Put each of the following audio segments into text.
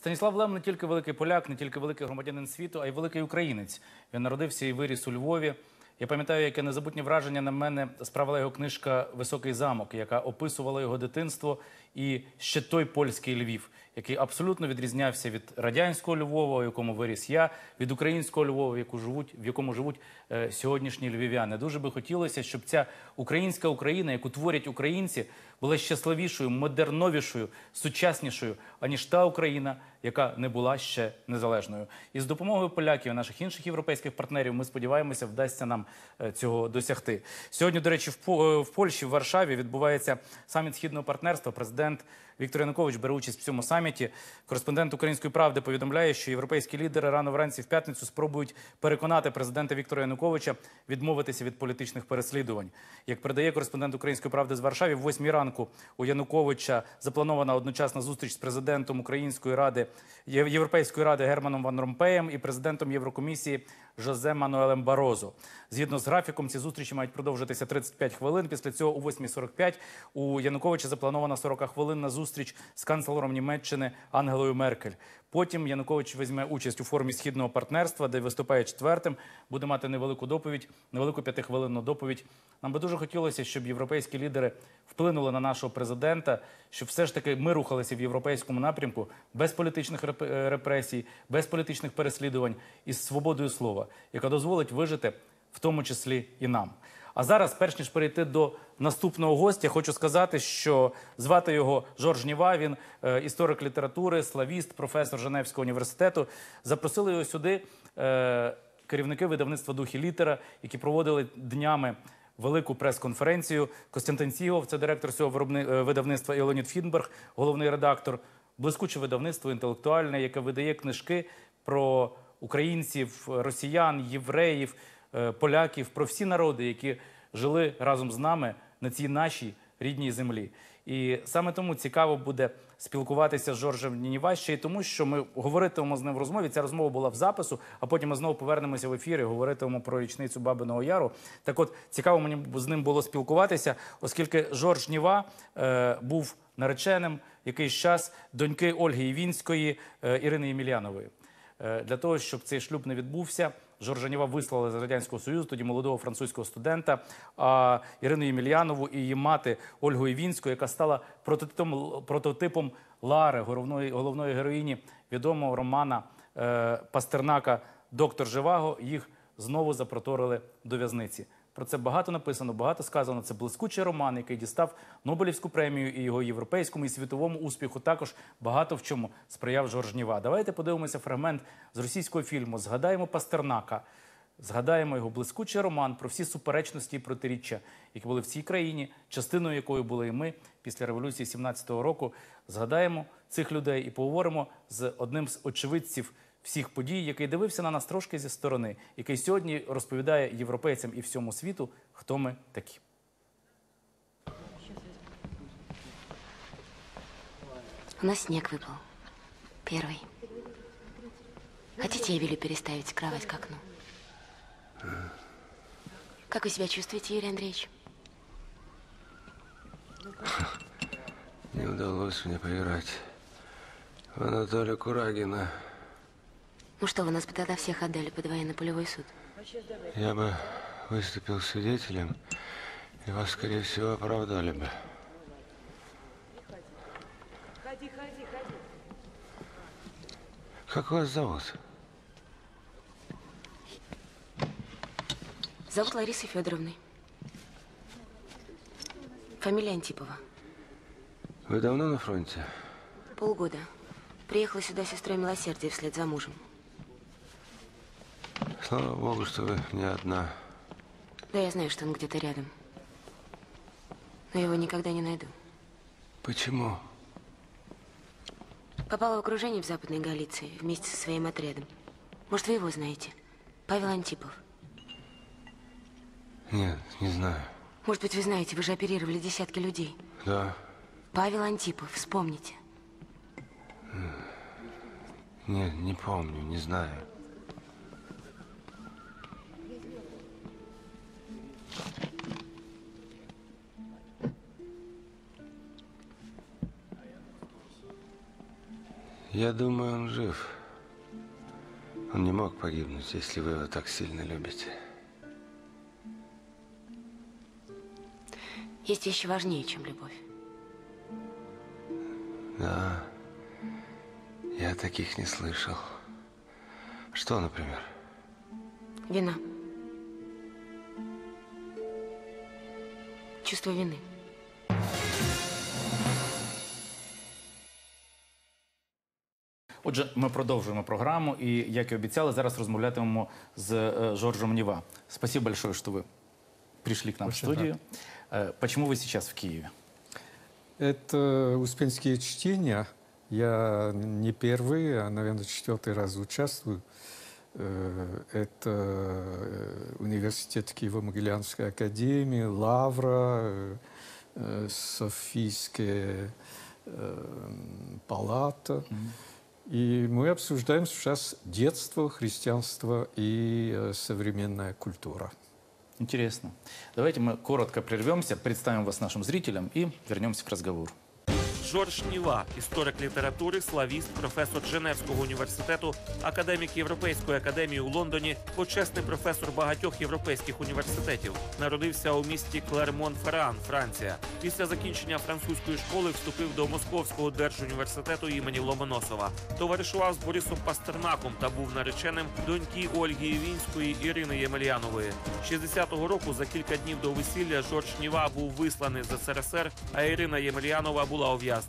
Станіслав Лем не тільки великий поляк, не тільки великий громадянин світу, а й великий українець. Він народився і виріс у Львові. Я пам'ятаю, яке незабутнє враження на мене справила його книжка Високий замок, яка описувала його дитинство і ще той польський Львів, який абсолютно відрізнявся від радянського Львова, у якому виріс я, від українського Львова, в яку живуть, в якому живуть е, сьогоднішні львів'яни. Дуже би хотілося, щоб ця українська Україна, яку творять українці, була щасливішою, модерновішою, сучаснішою, аніж та Україна, яка не була ще незалежною. І з допомогою поляків і наших інших європейських партнерів ми сподіваємося, вдасться нам е, цього досягти. Сьогодні, до речі, е, в Польщі, в Варшаві відбувається саміт східного партнерства. Президент And. Віктор Янукович бере участь в цьому саміті. Кореспондент Української правди повідомляє, що європейські лідери рано вранці в п'ятницю спробують переконати президента Віктора Януковича відмовитися від політичних переслідувань. Як передає кореспондент Української правди з Варшави, в 8 ранку у Януковича запланована одночасна зустріч з президентом Української ради Європейської ради Германом Ван Ромпеєм і президентом Єврокомісії Жозе Мануелем Барозо. Згідно з графіком, ці зустрічі мають продовжитися 35 хвилин. Після цього о 8.45 у Януковича запланована 40 хвилин на зустріч з канцлером Німеччини Ангелою Меркель. Потім Янукович візьме участь у форумі східного партнерства, де виступає четвертим. Буде мати невелику доповідь, невелику п'ятихвилинну доповідь. Нам би дуже хотілося, щоб європейські лідери вплинули на нашого президента, щоб все ж таки ми рухалися в європейському напрямку без політичних е, репресій, без політичних переслідувань і з свободою слова, яка дозволить вижити, в тому числі і нам. А зараз, перш ніж перейти до наступного гостя, хочу сказати, що звати його Жорж Ніва. Він е, історик літератури, славіст, професор Женевського університету. Запросили його сюди е, керівники видавництва Духі літера, які проводили днями велику прес-конференцію. Костянтин Сігов, це директор цього е, видавництва, і Леонід Фінберг, головний редактор. Блискуче видавництво інтелектуальне, яке видає книжки про українців, росіян, євреїв, поляків, про всі народи, які жили разом з нами на цій нашій рідній землі. І саме тому цікаво буде спілкуватися з Жоржем Нініва ще й тому, що ми говоритимемо з ним в розмові. Ця розмова була в запису, а потім ми знову повернемося в ефір і говоритимемо про річницю Бабиного Яру. Так от цікаво мені з ним було спілкуватися, оскільки Жорж Ніва е, був нареченим якийсь час доньки Ольги Івінської е, Ірини Ємельянової. Е, Для того, щоб цей шлюб не відбувся, Жоржаніва вислали з Радянського Союзу, тоді молодого французького студента, Ірину Ємельянову і її мати Ольгу Івінську, яка стала прототипом, прототипом Лари, головної, головної героїні відомого романа е, Пастернака Доктор Живаго, їх знову запроторили до в'язниці. Про це багато написано, багато сказано. Це блискучий роман, який дістав Нобелівську премію і його європейському і світовому успіху також багато в чому сприяв Жорж Ніва. Давайте подивимося фрагмент з російського фільму. Згадаємо Пастернака, згадаємо його блискучий роман про всі суперечності і протиріччя, які були в цій країні, частиною якої були і ми після революції 17-го року. Згадаємо цих людей і поговоримо з одним з очевидців всіх подій, який дивився на нас трошки зі сторони, який сьогодні розповідає європейцям і всьому світу, хто ми такі. У нас снег выпал. Первый. Хотите, я велю переставить кровать к окну? Как вы себя чувствуете, Юрий Андреевич? Не удалось мне поиграть в Анатолия Курагина. Ну что, вы нас бы тогда всех отдали под военно-полевой суд? Я бы выступил свидетелем, и вас, скорее всего, оправдали бы. Как вас зовут? Зовут Ларисой Федоровной. Фамилия Антипова. Вы давно на фронте? Полгода. Приехала сюда сестрой милосердия вслед за мужем. Слава богу, что вы не одна. Да, я знаю, что он где-то рядом. Но его никогда не найду. Почему? Попала в окружение в Западной Галиции вместе со своим отрядом. Может, вы его знаете? Павел Антипов. Нет, не знаю. Может быть, вы знаете, вы же оперировали десятки людей. Да, Павел Антипов, вспомните. нет, не помню, не знаю. Я думаю, он жив. Он не мог погибнуть, если вы его так сильно любите. Есть вещи важнее, чем любовь. Да, я таких не слышал. Что, например? Вина. Чувство вины. Отже, ми продовжуємо програму, і як і обіцяли, зараз розмовлятимемо з е, Жоржем Нева. Спасибо большое, что вы пришли к нам Очень в студию. Э, Почему вы сейчас в Киеве? Это успенские чтения. Я не первый, а, наверное, четвертый раз участвую. Э, Это э, университет Киево-Могилянской академии, Лавра, э, э, Софийская э, палата. И мы обсуждаем сейчас детство, христианство и э, современная культура. Интересно. Давайте мы коротко прервемся, представим вас нашим зрителям и вернемся к разговору. Жорж Ніва, історик літератури, славіст, професор Женевського університету, академік Європейської академії у Лондоні, почесний професор багатьох європейських університетів. Народився у місті Клермон-Ферран, Франція. Після закінчення французької школи вступив до Московського держуніверситету імені Ломоносова. Товаришував з Борисом Пастернаком та був нареченим доньки Ольги Івінської Ірини Ємельянової. 60-го року за кілька днів до весілля Жорж Ніва був висланий з СРСР, а Ірина Ємельянова була ув'язнена.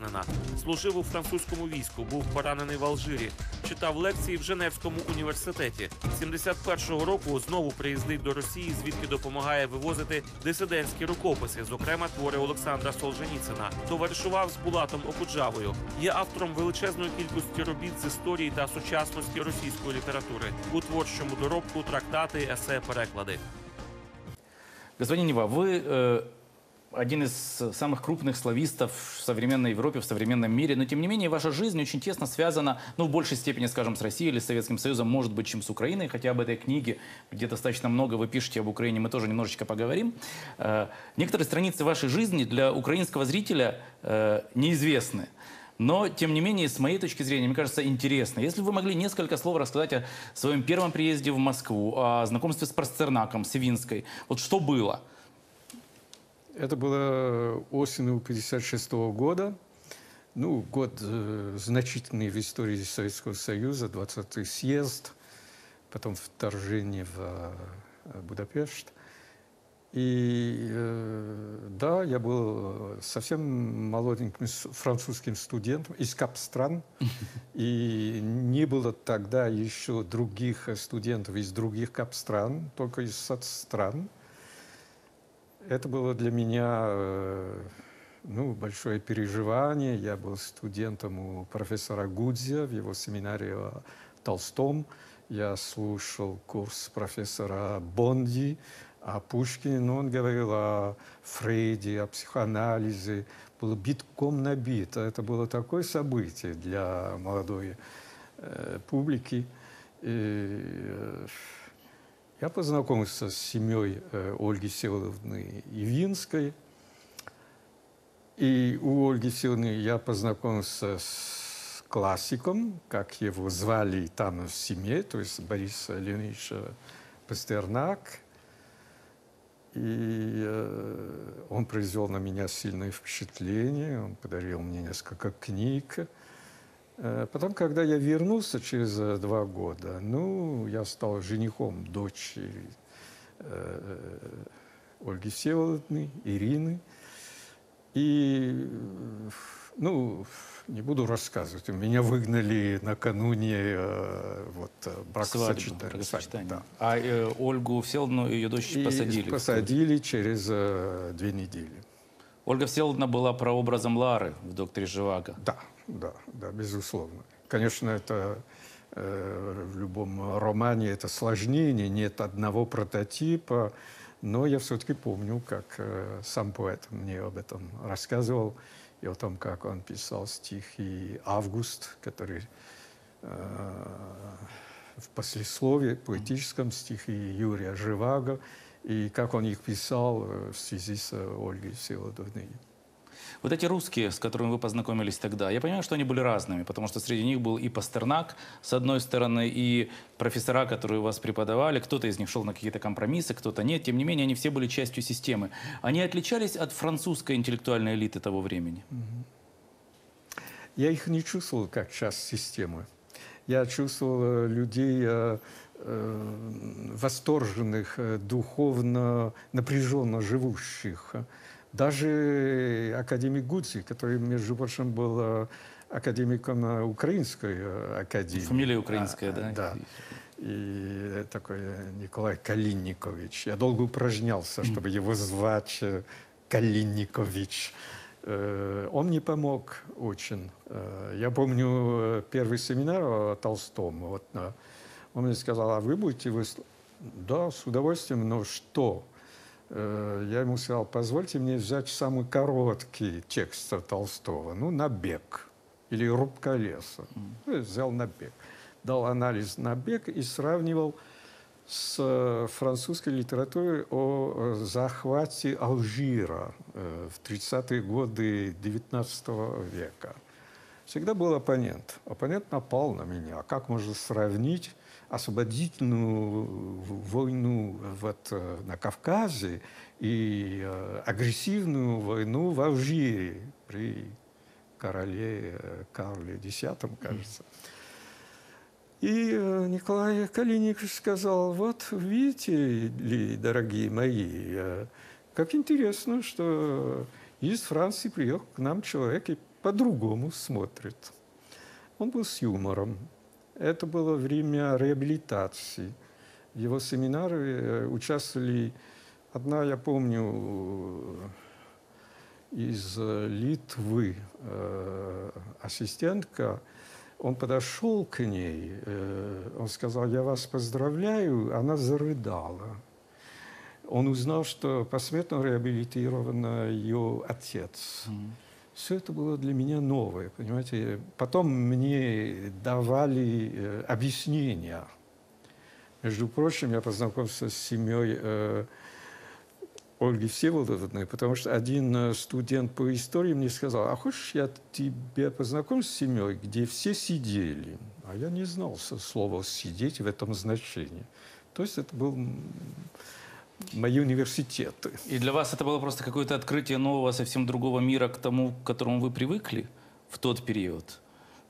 Служив у французькому війську, був поранений в Алжирі, читав лекції в Женевському університеті. 71-го року знову приїздить до Росії, звідки допомагає вивозити дисидентські рукописи, зокрема твори Олександра Солженіцина. Товаришував з Булатом Окуджавою. Є автором величезної кількості робіт з історії та сучасності російської літератури у творчому доробку, трактати, есе, переклади. Господин Нева, вы э, один из самых крупных славистов в современной Европе, в современном мире, но тем не менее ваша жизнь очень тесно связана, ну, в большей степени, скажем, с Россией или с Советским Союзом, может быть, чем с Украиной, хотя об этой книге, где достаточно много вы пишете об Украине, мы тоже немножечко поговорим. Э, некоторые страницы вашей жизни для украинского зрителя э, неизвестны. Но, тем не менее, с моей точки зрения, мне кажется, интересно. Если бы вы могли несколько слов рассказать о своем первом приезде в Москву, о знакомстве с Пастернаком, с Ивинской, вот что было? Это было осенью 1956 года. Ну, год э, значительный в истории Советского Союза, 20-й съезд, потом вторжение в э, Будапешт. И э, да, я был совсем молоденьким французским студентом из капстран. И не было тогда еще других э, студентов из других капстран, только из соцстран. Это было для меня э, ну, большое переживание. Я был студентом у профессора Гудзия в его семинаре о Толстом. Я слушал курс профессора Бонди о Пушкине, но он говорил о Фрейде, о психоанализе. Было битком набито. Это было такое событие для молодой э, публики. И, э, я познакомился с семьей э, Ольги Всеволодовны Ивинской. И у Ольги Всеволодовны я познакомился с классиком, как его звали там в семье, то есть Борис Леонидович э, Пастернак. И э, он произвел на меня сильное впечатление, он подарил мне несколько книг. Э, Потом, когда я вернулся через э, два года, ну, я стал женихом дочери э, Ольги Всеволодовны, Ирины. И, ну, не буду рассказывать, меня выгнали накануне э, вот, бракосочетания. Да. А э, Ольгу Всеволодовну и ее дочь И посадили. посадили через э, две недели. Ольга Всеволодовна была прообразом Лары в «Докторе Живаго». Да, да, да, безусловно. Конечно, это э, в любом романе это сложнее, нет одного прототипа, но я все-таки помню, как э, сам поэт мне об этом рассказывал, и о том, как он писал стихи «Август», который э, в послесловии, поэтическом стихе Юрия Живаго, и как он их писал э, в связи с э, Ольгой Всеволодовной. Вот эти русские, с которыми вы познакомились тогда, я понимаю, что они были разными, потому что среди них был и Пастернак, с одной стороны, и профессора, которые у вас преподавали. Кто-то из них шел на какие-то компромиссы, кто-то нет. Тем не менее, они все были частью системы. Они отличались от французской интеллектуальной элиты того времени? Я их не чувствовал как часть системы. Я чувствовал э, людей восторженных, э, духовно напряженно живущих. Даже академик Гудзи, который, между прочим, был э, академиком э, Украинской э, академии. Фамилия украинская, А, да? Да. И такой э, Николай Калинникович. Я долго упражнялся, чтобы его звать э, Калинникович. Э, Он мне помог очень. Э, Я помню э, первый семинар о Толстом. Вот, э, он мне сказал, а вы будете выступать? Да, с удовольствием, но что? Э, Я ему сказал, позвольте мне взять самый короткий текст Толстого, ну, «Набег» или «Рубка леса». Ну, я взял «Набег». Дал анализ «Набег» и сравнивал с э, французской литературой о э, захвате Алжира в 30-е годы XIX века. Всегда был оппонент. Оппонент напал на меня. Как можно сравнить освободительную войну вот, э, на Кавказе и э, агрессивную войну в Алжире при короле э, Карле X, кажется. И Николай Калиникович сказал, вот видите ли, дорогие мои, как интересно, что из Франции приехал к нам человек и по-другому смотрит. Он был с юмором. Это было время реабилитации. В его семинары э, участвовали одна, я помню, из Литвы э, ассистентка, он подошел к ней, э, он сказал, я вас поздравляю, она зарыдала. Он узнал, что посмертно реабилитирован ее отец. Все это было для меня новое, понимаете. Потом мне давали э, объяснения. Между прочим, я познакомился с семьей э, Ольги Всеволодовны, потому что один э, студент по истории мне сказал, а хочешь, я тебе познакомлюсь с семьей, где все сидели? А я не знал слова «сидеть» в этом значении. То есть это был мои университеты. И для вас это было просто какое-то открытие нового, совсем другого мира к тому, к которому вы привыкли в тот период?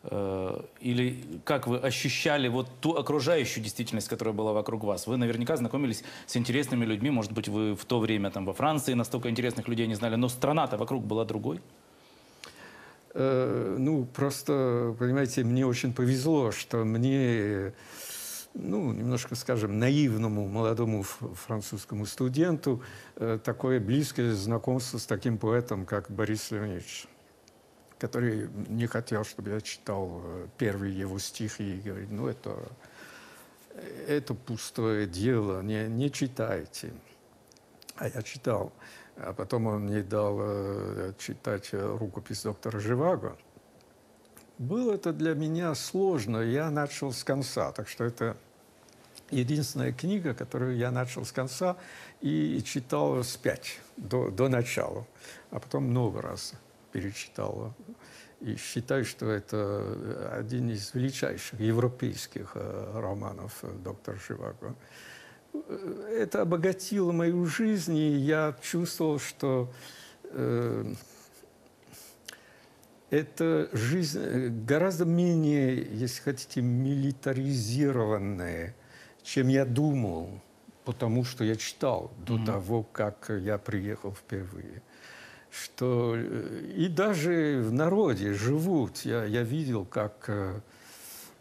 Э, Или как вы ощущали вот ту окружающую действительность, которая была вокруг вас? Вы наверняка знакомились с интересными людьми, может быть, вы в то время там во Франции настолько интересных людей не знали, но страна-то вокруг была другой. Э, ну, просто, понимаете, мне очень повезло, что мне, ну, немножко, скажем, наивному молодому французскому студенту э, такое близкое знакомство с таким поэтом, как Борис Леонидович, который не хотел, чтобы я читал э, первые его стихи и говорит, ну, это, это пустое дело, не, не читайте. А я читал. А потом он мне дал э, читать э, рукопись доктора Живаго. Было это для меня сложно. Я начал с конца. Так что это единственная книга, которую я начал с конца и читал спять до, до начала. А потом много раз перечитал. И считаю, что это один из величайших европейских э, романов э, доктора Живаго это обогатило мою жизнь, и я чувствовал, что э, эта жизнь э, гораздо менее, если хотите, милитаризированная, чем я думал, потому что я читал до того, как я приехал впервые. Что э, и даже в народе живут. Я, я видел, как э,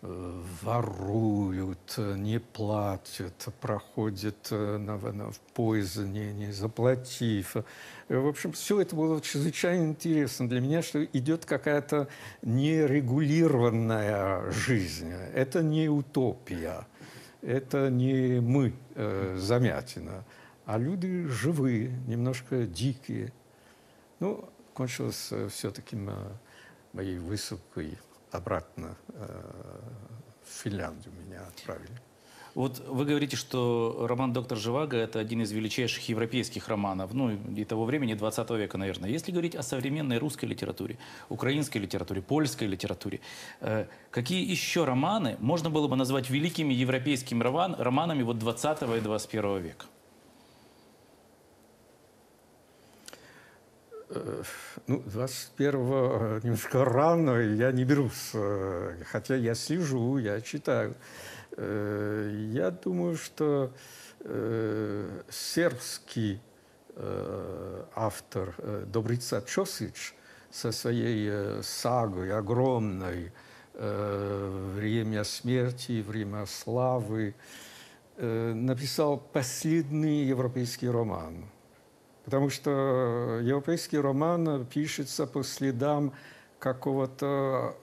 воруют, э, не платят, проходят э, в поезд, не, заплатив. Э, В общем, все это было чрезвычайно интересно для меня, что идет какая-то нерегулированная жизнь. Это не утопия, это не мы, э, замятина, а люди живые, немножко дикие. Ну, кончилось все-таки моей высылкой обратно э, в Финляндию меня отправили. Вот вы говорите, что роман «Доктор Живаго» — это один из величайших европейских романов, ну, и того времени, 20 века, наверное. Если говорить о современной русской литературе, украинской литературе, польской литературе, э, какие еще романы можно было бы назвать великими европейскими роман, романами вот 20 и 21 века? Ну, 21 немножко рано, я не берусь, э, хотя я слежу, я читаю. Э, Я думаю, что э, сербский э, автор э, Добрица Чосич со своей э, сагой огромной э, «Время смерти», «Время славы» э, написал последний европейский роман. Потому что европейский роман пишется по следам какого-то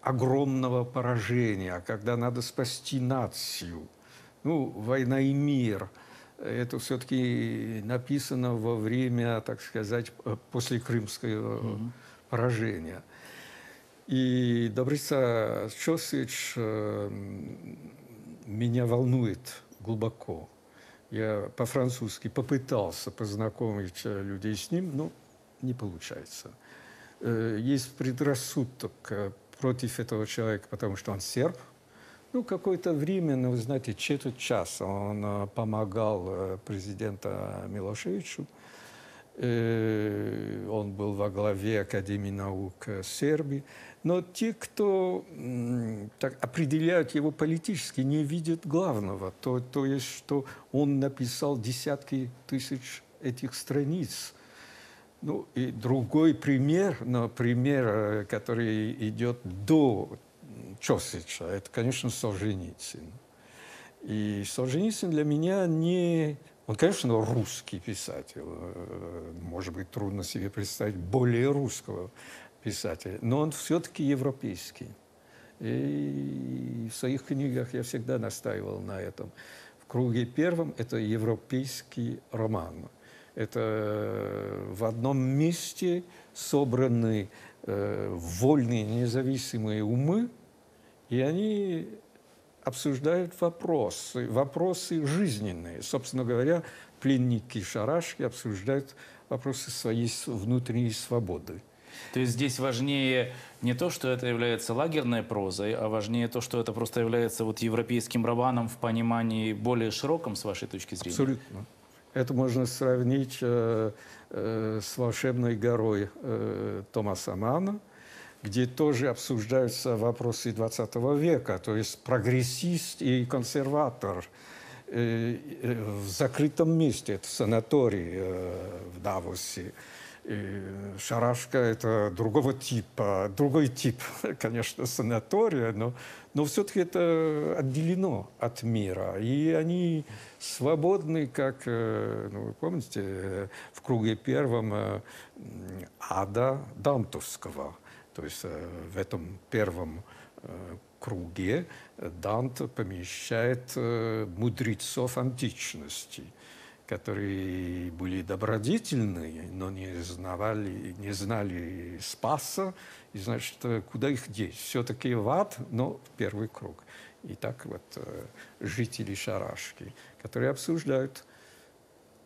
огромного поражения, когда надо спасти нацию. Ну, «Война и мир» – это все-таки написано во время, так сказать, после крымского поражения. И Добрица Чосич э, меня волнует глубоко. Я по-французски попытался познакомить э, людей с ним, но не получается. Э, Есть предрассудок э, против этого человека, потому что он серб. Ну, какое-то время, ну, вы знаете, четверть часа он помогал президенту Милошевичу. Э, Он был во главе Академии наук э, Сербии. Но те, кто так определяют его политически, не видят главного. То, то есть, что он написал десятки тысяч этих страниц. Ну, и другой пример, например, э, который идет до Чосича, это, конечно, Солженицын. И Солженицын для меня не... Он, конечно, русский писатель. э, Может быть, трудно себе представить более русского писателя. Но он все-таки европейский. И в своих книгах я всегда настаивал на этом. В круге первом это европейский роман. Это э, в одном месте собраны э, вольные независимые умы, и они обсуждают вопросы, вопросы жизненные. Собственно говоря, пленники Шарашки обсуждают вопросы своей внутренней свободы. То есть здесь важнее не то, что это является лагерной прозой, а важнее то, что это просто является вот европейским романом в понимании более широком, с вашей точки зрения. Абсолютно. Это можно сравнить э, э, с «Волшебной горой» э, Томаса Мана, где тоже обсуждаются вопросы 20 века, то есть прогрессист и консерватор э, э, в закрытом месте, это санаторий э, в Давосе. И Шарашка – это другого типа, другой тип, конечно, санатория, но, но все-таки это отделено от мира. И они свободны, как, ну, вы помните, в круге первом ада Дантовского. То есть э, в этом первом э, круге Дант помещает э, мудрецов античности – которые были добродетельные, но не знавали, не знали спаса, и значит, куда их деть? Все-таки в ад, но в первый круг. И так вот жители Шарашки, которые обсуждают,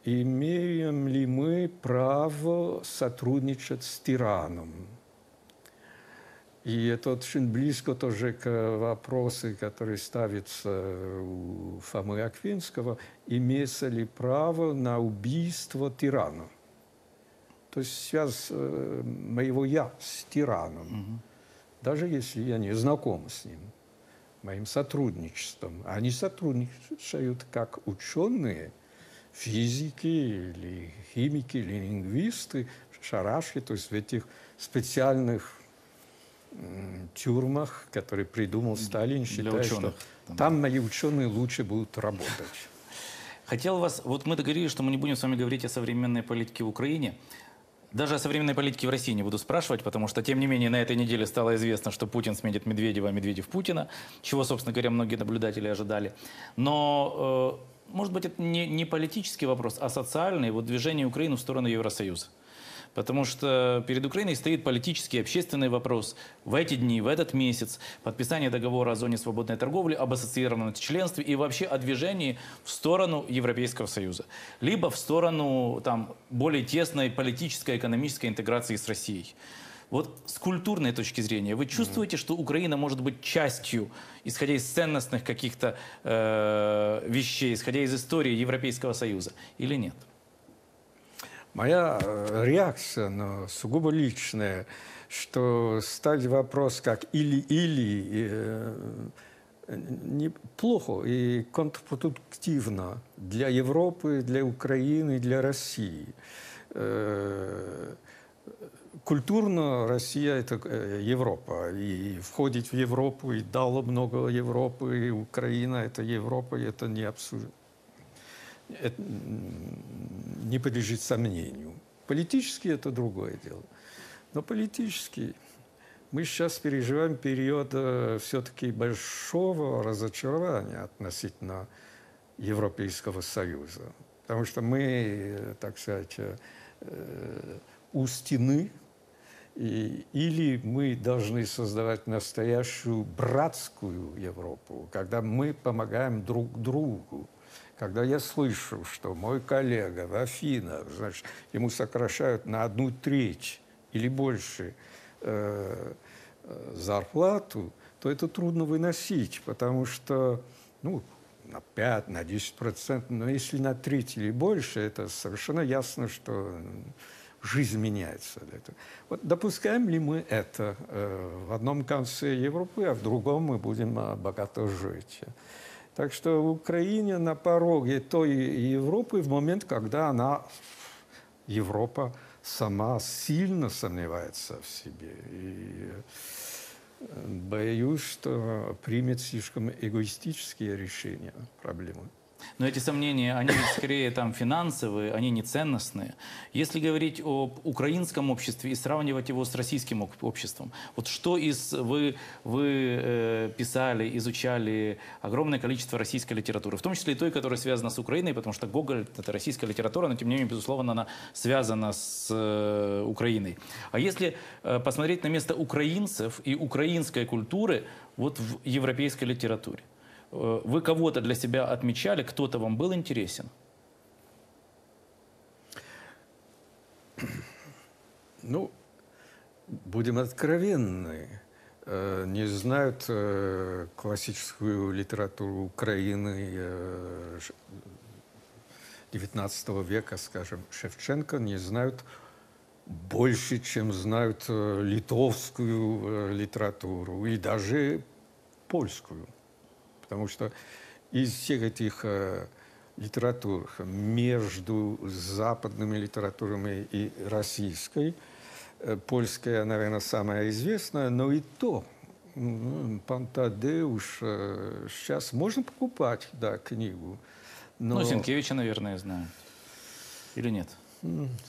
имеем ли мы право сотрудничать с тираном. И это очень близко тоже к вопросу, который ставится у Фомы Аквинского, имеется ли право на убийство тирана. То есть связь э, моего «я» с тираном, даже если я не знаком с ним, моим сотрудничеством. Они сотрудничают как ученые, физики или химики, или лингвисты, шарашки, то есть в этих специальных тюрьмах, которые придумал Сталин, ученых, что там мои ученые лучше будут работать. Хотел вас, вот мы договорились, что мы не будем с вами говорить о современной политике в Украине. Даже о современной политике в России не буду спрашивать, потому что, тем не менее, на этой неделе стало известно, что Путин сменит Медведева, а Медведев Путина, чего, собственно говоря, многие наблюдатели ожидали. Но, э, может быть, это не, не политический вопрос, а социальный, вот движение Украины в сторону Евросоюза. Потому что перед Украиной стоит политический и общественный вопрос. В эти дни, в этот месяц подписание договора о зоне свободной торговли, об ассоциированном членстве и вообще о движении в сторону Европейского Союза. Либо в сторону там, более тесной политической, экономической интеграции с Россией. Вот с культурной точки зрения, вы чувствуете, что Украина может быть частью, исходя из ценностных каких-то э, вещей, исходя из истории Европейского Союза, или нет? Моя э, реакция, но сугубо личная, что ставить вопрос как или-или э, неплохо и контрпродуктивно для Европы, для Украины, для России. Э, Культурно Россия – это Европа. И входит в Европу, и дало много Европы, и Украина – это Европа, и это не абсурд. Это не подлежит сомнению. Политически это другое дело. Но политически мы сейчас переживаем период все-таки большого разочарования относительно Европейского Союза. Потому что мы, э, так сказать, э, э, у стены, и, или мы должны создавать настоящую братскую Европу, когда мы помогаем друг другу. Когда я слышу, что мой коллега в Афинах, значит, ему сокращают на одну треть или больше э, э, зарплату, то это трудно выносить, потому что, ну, на 5, на 10 процентов, но если на треть или больше, это совершенно ясно, что жизнь меняется. Вот допускаем ли мы это э, в одном конце Европы, а в другом мы будем богато жить? Так что в Украине на пороге той Европы в момент, когда она, Европа, сама сильно сомневается в себе. И э, боюсь, что примет слишком эгоистические решения проблемы. Но эти сомнения, они скорее там финансовые, они не ценностные. Если говорить об украинском обществе и сравнивать его с российским об- обществом, вот что из вы вы э, писали, изучали огромное количество российской литературы, в том числе и той, которая связана с Украиной, потому что Гоголь это российская литература, но тем не менее безусловно она связана с э, Украиной. А если э, посмотреть на место украинцев и украинской культуры вот в европейской литературе? Э, Вы кого-то для себя отмечали, кто-то вам был интересен? Ну, будем откровенны, э, не знают э, классическую литературу Украины э, ш- XIX века, скажем, Шевченко, не знают больше, чем знают литовскую литературу и даже польскую. Потому что из всех этих э, литератур между западными литературами и российской, э, польская, наверное, самая известная, но и то, м, Пантадеуш, э, сейчас можно покупать, да, книгу. Но... Ну, Сенкевича, наверное, знаю. Или нет?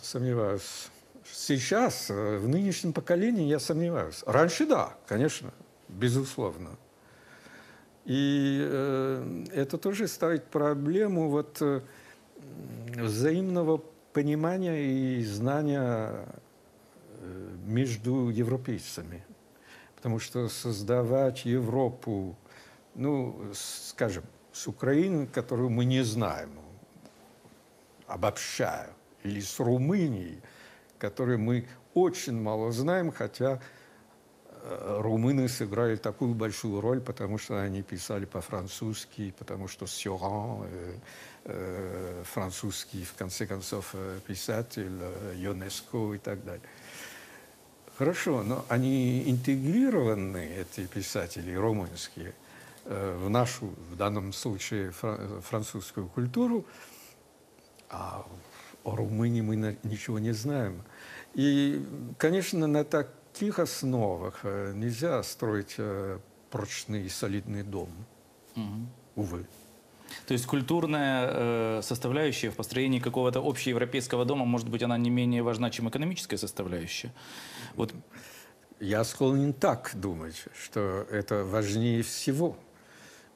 Сомневаюсь. Сейчас, э, в нынешнем поколении, я сомневаюсь. Раньше да, конечно, безусловно. И э, это тоже ставит проблему вот, э, взаимного понимания и знания э, между европейцами. Потому что создавать Европу, ну, скажем, с Украиной, которую мы не знаем, обобщаю, или с Румынией, которую мы очень мало знаем, хотя э, румыны сыграли такую большую роль, потому что они писали по-французски, потому что Сюран, э, э, французский, в конце концов, э, писатель, э, ЮНЕСКО и так далее. Хорошо, но они интегрированы, эти писатели румынские, э, в нашу, в данном случае, фра- французскую культуру, а о Румынии мы ничего не знаем. И, конечно, на таких основах э, нельзя строить э, прочный и солидный дом. Увы. То есть культурная э, составляющая в построении какого-то общеевропейского дома, может быть, она не менее важна, чем экономическая составляющая. Вот Я склонен так думать, что это важнее всего.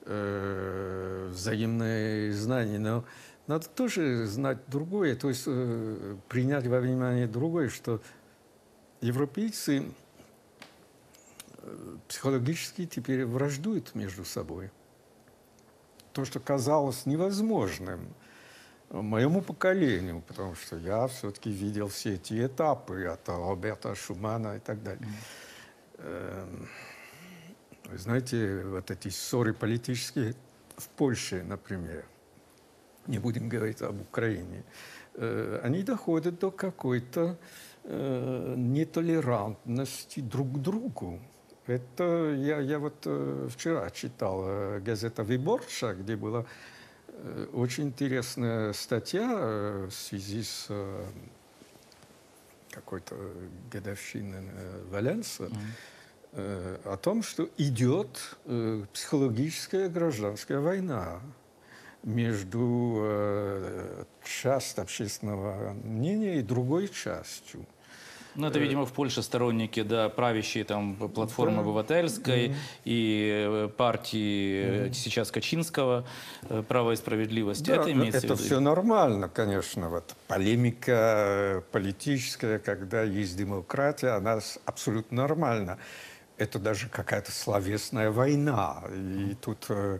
Э, взаимное знание. Но надо тоже знать другое, то есть э, принять во внимание другое, что европейцы э, психологически теперь враждуют между собой. То, что казалось невозможным моему поколению, потому что я все-таки видел все эти этапы от Роберта Шумана и так далее. Эм, Вы знаете, вот эти ссоры политические в Польше, например, не будем говорить об Украине, э, они доходят до какой-то э, нетолерантности друг к другу. Это я, я вот э, вчера читал э, газета «Виборча», где была э, очень интересная статья э, в связи с э, какой-то годовщиной э, Валенса, э, о том, что идет э, психологическая гражданская война между э, частью общественного мнения и другой частью. Ну, это, видимо, в Польше сторонники, да, правящей там платформы обывательской и э, партии э, сейчас Качинского э, «Право и справедливость». Да, это имеется это в виду? все нормально, конечно. Вот полемика э, политическая, когда есть демократия, она абсолютно нормальна. Это даже какая-то словесная война. И тут э, э,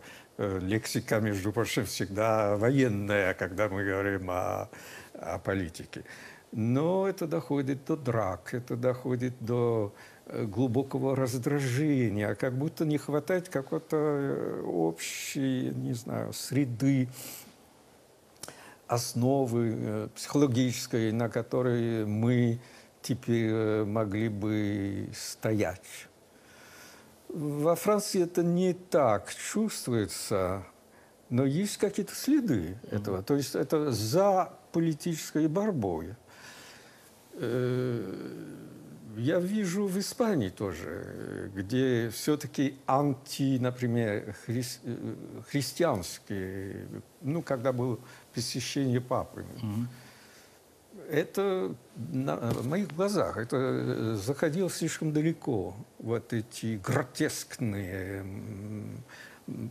лексика, между прочим, всегда военная, когда мы говорим о, о политике. Но это доходит до драк, это доходит до э, глубокого раздражения, как будто не хватает какой-то э, общей, не знаю, среды, основы э, психологической, на которой мы теперь э, могли бы стоять. Во Франции это не так чувствуется, но есть какие-то следы этого. То есть это за политической борьбой. Э, Я вижу в Испании тоже, где все-таки анти, например, хрис- э, христианские, ну, когда было посещение папы, это на моих глазах, это э, заходило слишком далеко, вот эти гротескные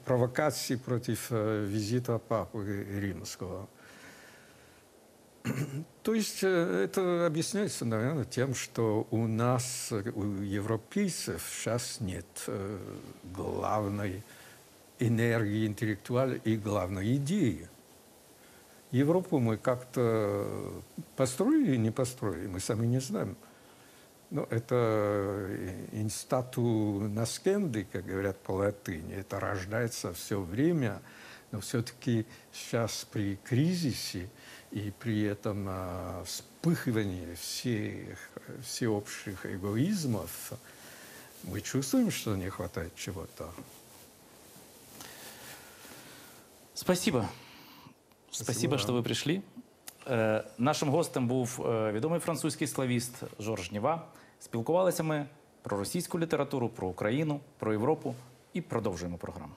провокации против э, визита папы римского. То есть э, это объясняется, наверное, тем, что у нас, у европейцев сейчас нет главной энергии интеллектуальной и главной идеи. Европу мы как-то построили или не построили, мы сами не знаем. Но это инстату наскенды, как говорят по латыни, это рождается все время, но все-таки сейчас при кризисе и при этом а, вспыхивании всех, всеобщих эгоизмов мы чувствуем, что не хватает чего-то. Спасибо. Спасибо, що ви прийшли. Е, нашим гостем був е, відомий французький славіст Жорж Ніва. Спілкувалися ми про російську літературу, про Україну, про Європу і продовжуємо програму.